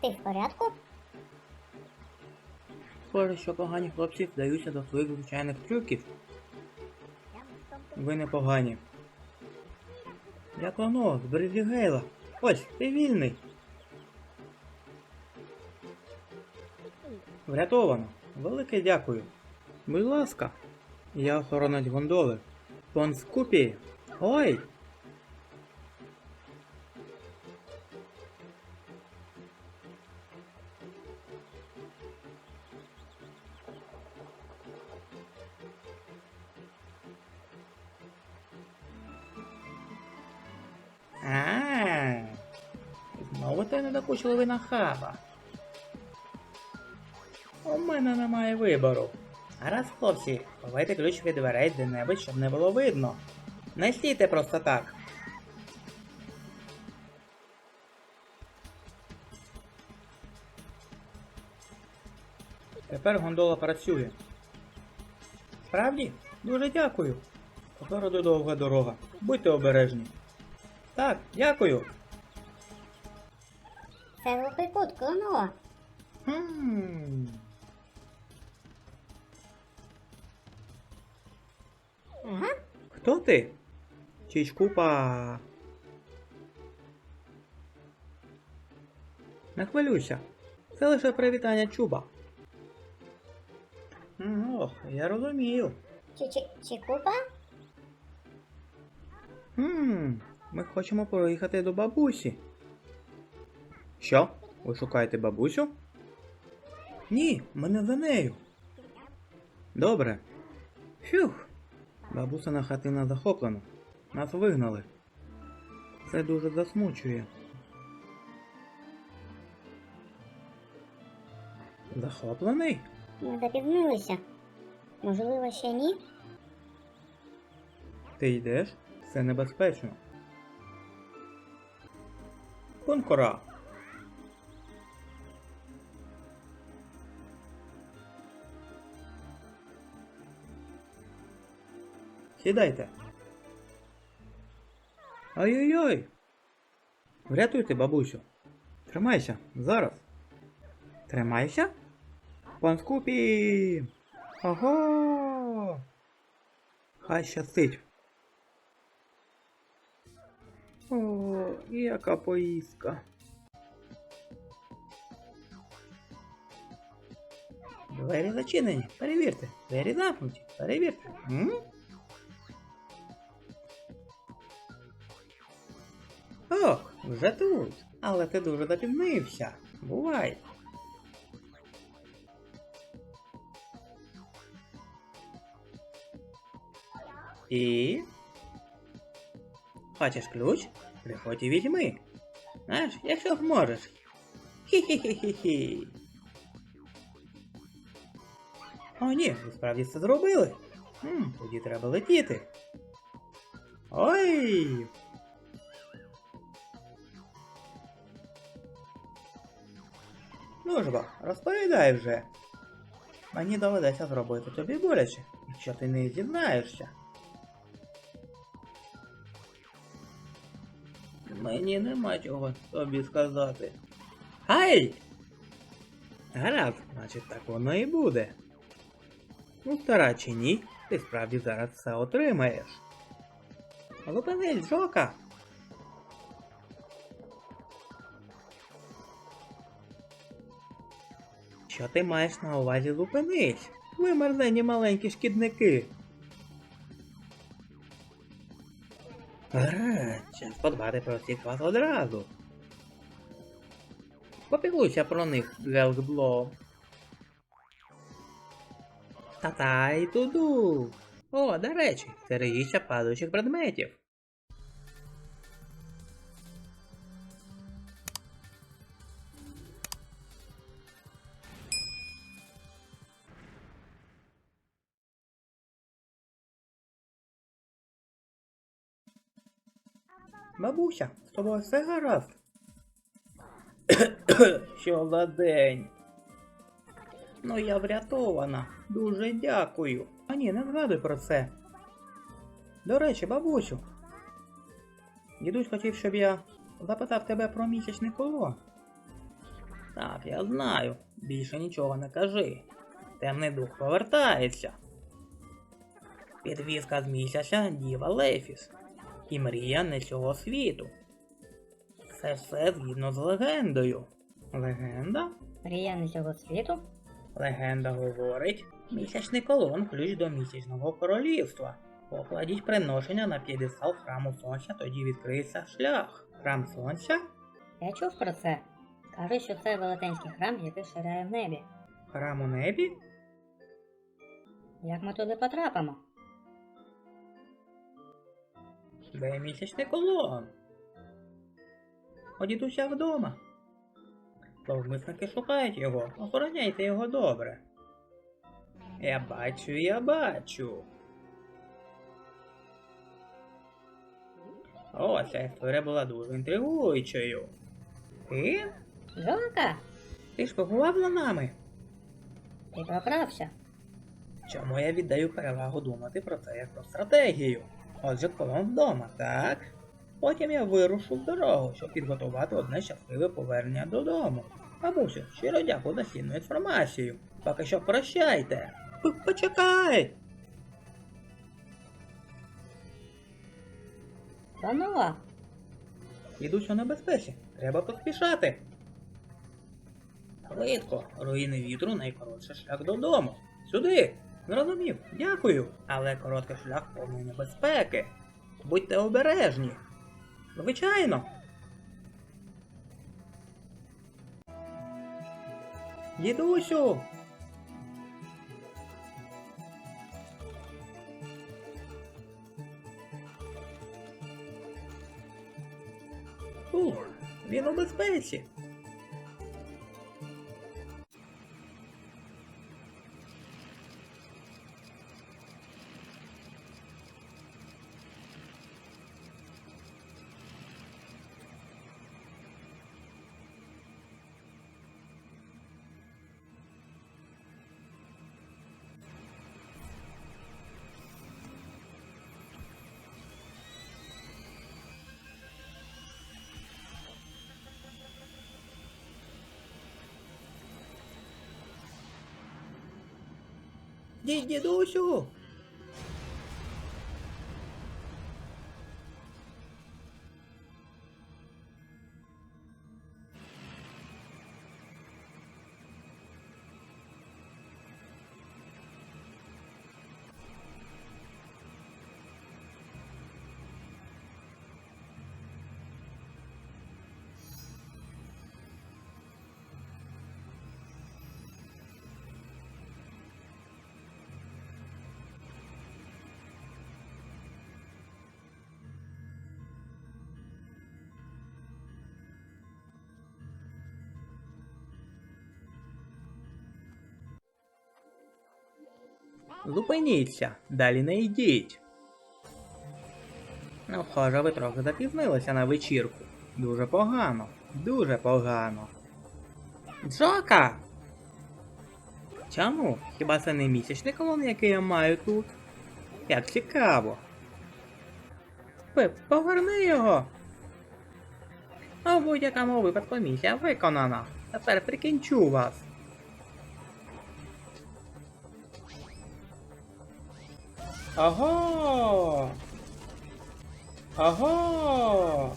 Ти в порядку? Схоже, що погані хлопці вдаються до своїх звичайних трюків. Ви не погані. Я клоно, з Брідлігейла. Ось, ти вільний. Врятовано. Велике дякую. Будь ласка. Я охоронець гондоли. Пон Скупі. Ой! Ти недокучливий нахаба. У мене немає вибору. Гаразд, хлопці, ховайте ключ від дверей де-небудь, щоб не було видно. Не стійте просто так. Тепер гондола працює. Справді? Дуже дякую. Попереду довга дорога. Будьте обережні. Так, дякую. Це глухий кут, клоно. Хм. Ага. Хто ти? Чічкупа. Не хвилюйся. Це лише привітання чуба. Ох, я розумію. Чи-чи-чікупа? Хм, ми хочемо проїхати до бабусі. Що? Ви шукаєте бабусю? Ні, ми не за нею. Добре. Фюх. Бабусина хатина захоплена. Нас вигнали. Це дуже засмучує. Захоплений? Ми запізнилися. Можливо, ще ні? Ти йдеш? Це небезпечно. Конкора. Сідайте. Ой-ой-ой. Врятуйте, бабусю. Тримайся, зараз. Тримайся? Пан Скупі! Ого! Хай щастить. О, яка поїздка. Двері зачинені. Перевірте. Двері замкнуті. Перевірте. М? Ох, вже тут. Але ти дуже запізнився. Бувай. І. Хочеш ключ? Приходь і візьми. Знаєш, якщо зможеш. Хі-хі-хі-хі-хі. О, ні, ви справді це зробили. Хм, тоді треба летіти. Ой! Ну ж бо, розповідай вже. Мені доведеться зробити тобі боляче, якщо ти не зізнаєшся. Мені нема чого тобі сказати. Ай! Гаразд, значить так воно і буде. Ну, стара чи ні, ти справді зараз все отримаєш. Зупинись, Джока! Що ти маєш на увазі зупинись? Ви мерзені маленькі шкідники. Гаразд, час подбати про всіх вас одразу. Попіклуйся про них, Гелгбло. Та-та й туду. О, до речі, стережіться падаючих предметів. Бабуся, з тобою все гаразд. Що за день? Ну, я врятована. Дуже дякую. А ні, не згадуй про це. До речі, бабусю. Дідусь хотів, щоб я запитав тебе про місячне коло. Так, я знаю. Більше нічого не кажи. Темний дух повертається. Підвізка з місяця діва Лефіс. І мрія не цього світу. Це все згідно з легендою. Легенда? Мрія не цього світу? Легенда говорить, місячний колон ключ до місячного королівства. Покладіть приношення на п'єдестал храму сонця, тоді відкриється шлях. Храм сонця? Я чув про це. Кажуть, що це велетенський храм, який ширяє в небі. Храм у небі? Як ми туди потрапимо? Де місячний колон? У дідуся вдома. Зловмисники шукають його, охороняйте його добре. Я бачу, я бачу. О, ця історія була дуже інтригуючою. Ти? Жока, Ти шпигував за нами? ти проправся. Чому я віддаю перевагу думати про це як про стратегію? Отже, колон вдома, так? Потім я вирушу в дорогу, щоб підготувати одне щасливе повернення додому. Бабусю, щиро дякую за цінну інформацію. Поки що прощайте. Почекай! Панове, Ідуть у небезпеці. Треба поспішати. Швидко, руїни вітру найкоротший шлях додому. Сюди. Зрозумів, дякую. Але короткий шлях повний небезпеки. Будьте обережні. Звичайно. Дідусю. Ух, він у безпеці. Ді- Дідусю. Зупиніться, далі не йдіть. Ну, схоже, ви трохи запізнилися на вечірку. Дуже погано, дуже погано. Джока! Чому? Хіба це не місячний колон, який я маю тут? Як цікаво. Пип, поверни його. А в будь-якому випадку місія виконана. Тепер прикінчу вас. Ого! Аго!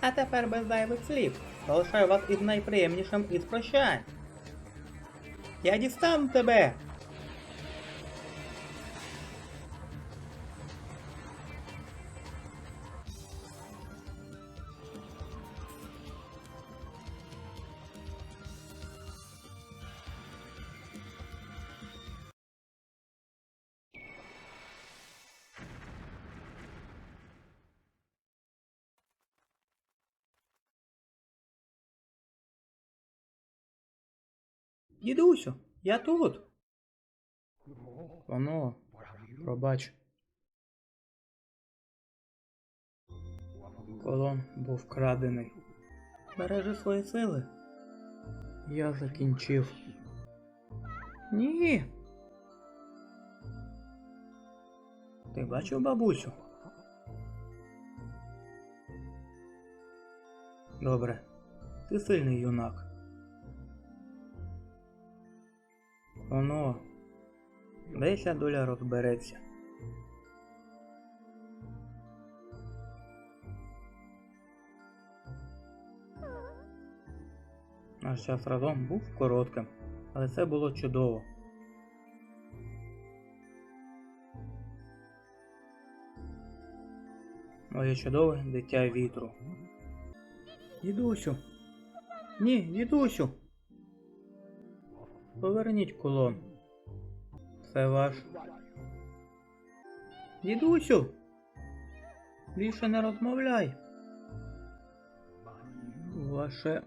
А тепер без зайвих слів. Залишаю вас із найприємнішим із прощань. Я дістану тебе! Дідусю, я тут. Воно, пробач. Колон був вкрадений. Бережи свої сили. Я закінчив. Ні. Ти бачив бабусю? Добре. Ти сильний юнак. Воно. Десь доля розбереться. Наш час разом був коротким, але це було чудово. Моє чудове дитя вітру. Дідусю. Ні, дідусю. Поверніть кулон. Це ваш. Дідусю. Більше не розмовляй. Ваше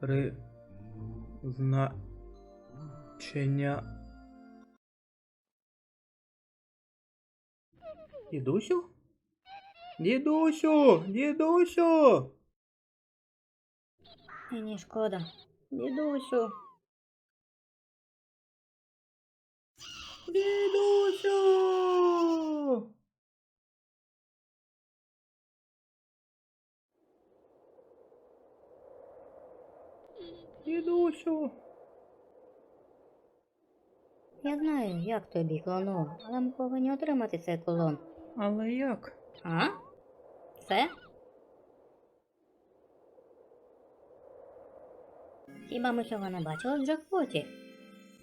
призначення. Дідусю? Дідусю! Дідусю! Мені шкода. Дідусю. Дідусю! Дідусю! Я знаю, як тобі, клону, але ми повинні отримати цей колон. Але як? А? Це? Хіба ми цього не бачили в джекпоті?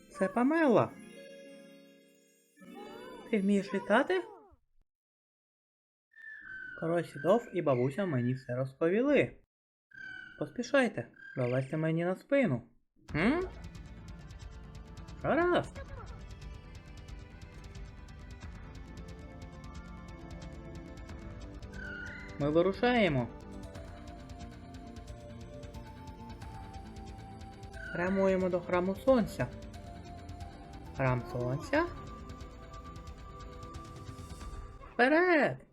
Це Памела. Ти вмієш літати? Король сідов і бабуся мені все розповіли. Поспішайте, залазьте мені на спину. М? Гаразд. Ми вирушаємо. Прямуємо до храму сонця. Храм сонця. Pera.